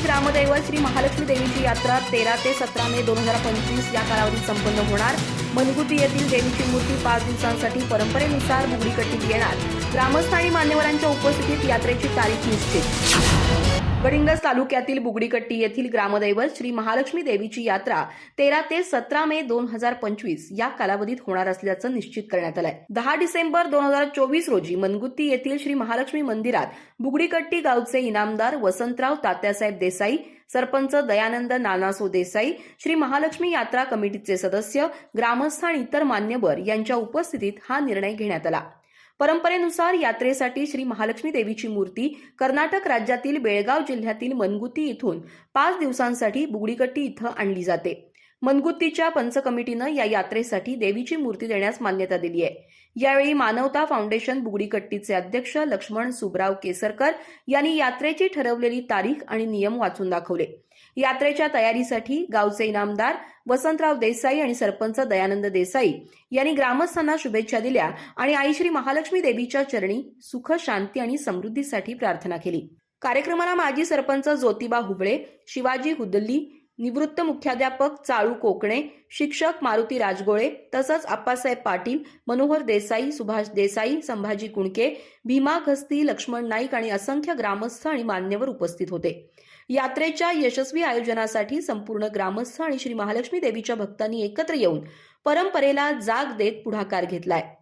ग्रामदैवत श्री महालक्ष्मी देवीची यात्रा तेरा ते सतरा मे दोन हजार पंचवीस या कालावधीत संपन्न होणार. मनगुती येथील देवीची मूर्ती पाच दिवसांसाठी परंपरेनुसार बुगडीकट्टीत येणार. ग्रामस्थ आणि मान्यवरांच्या उपस्थितीत यात्रेची तारीख निश्चित. गडिंग्लज तालुक्यातील बुगडीकट्टी येथील ग्रामदैवत श्री महालक्ष्मी देवीची यात्रा तेरा ते सतरा मे दोन हजार पंचवीस या कालावधीत होणार असल्याचं निश्चित करण्यात आलंय. दहा डिसेंबर दोन हजार चोवीस रोजी मनगुत्ती येथील श्री महालक्ष्मी मंदिरात बुगडीकट्टी गावचे इनामदार वसंतराव तात्यासाहेब देसाई सरपंच दयानंद नानासो देसाई श्री महालक्ष्मी यात्रा कमिटीचे सदस्य ग्रामस्थ आणि इतर मान्यवर यांच्या उपस्थितीत हा निर्णय घेण्यात आला. परंपरेनुसार यात्रेसाठी श्री महालक्ष्मी देवीची मूर्ती कर्नाटक राज्यातील बेळगाव जिल्ह्यातील मनगुती इथून पाच दिवसांसाठी बुगडीकट्टी इथं आणली जाते. मनगुत्तीच्या पंच कमिटीनं या यात्रेसाठी देवीची मूर्ती देण्यास मान्यता दिली आहे. यावेळी मानवता फाउंडेशन बुगडीकट्टीचे अध्यक्ष लक्ष्मण सुबराव केसरकर यांनी यात्रेची ठरवलेली तारीख आणि नियम वाचून दाखवले. यात्रेच्या तयारीसाठी गावचे इनामदार वसंतराव देसाई आणि सरपंच दयानंद देसाई यांनी ग्रामस्थांना शुभेच्छा दिल्या आणि आई श्री महालक्ष्मी देवीच्या चरणी सुख शांती आणि समृद्धीसाठी प्रार्थना केली. कार्यक्रमाला माजी सरपंच ज्योतिबा हुबळे शिवाजी हुदल्ली निवृत्त मुख्याध्यापक चाळू कोकणे शिक्षक मारुती राजगोळे तसंच आप्पासाहेब पाटील मनोहर देसाई सुभाष देसाई संभाजी कुणके भीमा खस्ती लक्ष्मण नाईक आणि असंख्य ग्रामस्थ आणि मान्यवर उपस्थित होते. यात्रेच्या यशस्वी आयोजनासाठी संपूर्ण ग्रामस्थ आणि श्री महालक्ष्मी देवीच्या भक्तांनी एकत्र येऊन परंपरेला जाग देत पुढाकार घेतलाय.